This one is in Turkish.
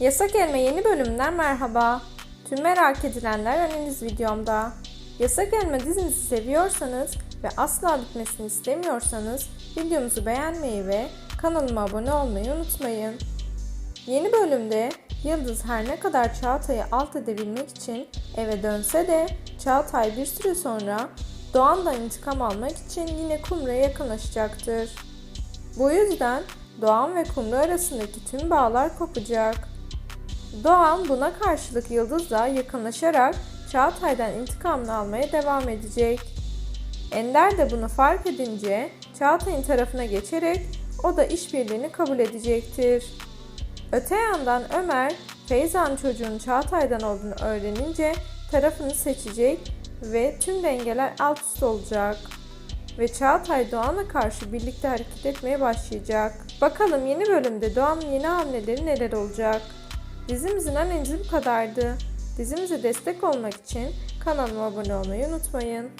Yasak Elma yeni bölümünden merhaba. Tüm merak edilenler analiz videomda. Yasak Elma dizimizi seviyorsanız ve asla bitmesini istemiyorsanız videomuzu beğenmeyi ve kanalıma abone olmayı unutmayın. Yeni bölümde Yıldız her ne kadar Çağatay'ı alt edebilmek için eve dönse de Çağatay bir süre sonra Doğan'dan intikam almak için yine Kumru'ya yakınlaşacaktır. Bu yüzden Doğan ve Kumru arasındaki tüm bağlar kopacak. Doğan buna karşılık Yıldız'la yakınlaşarak Çağatay'dan intikamını almaya devam edecek. Ender de bunu fark edince Çağatay'ın tarafına geçerek o da işbirliğini kabul edecektir. Öte yandan Ömer, Feyza'nın çocuğun Çağatay'dan olduğunu öğrenince tarafını seçecek ve tüm dengeler alt üst olacak. Ve Çağatay Doğan'a karşı birlikte hareket etmeye başlayacak. Bakalım yeni bölümde Doğan'ın yeni hamleleri neler olacak? Dizimizin analizi bu kadardı. Dizimize destek olmak için kanalıma abone olmayı unutmayın.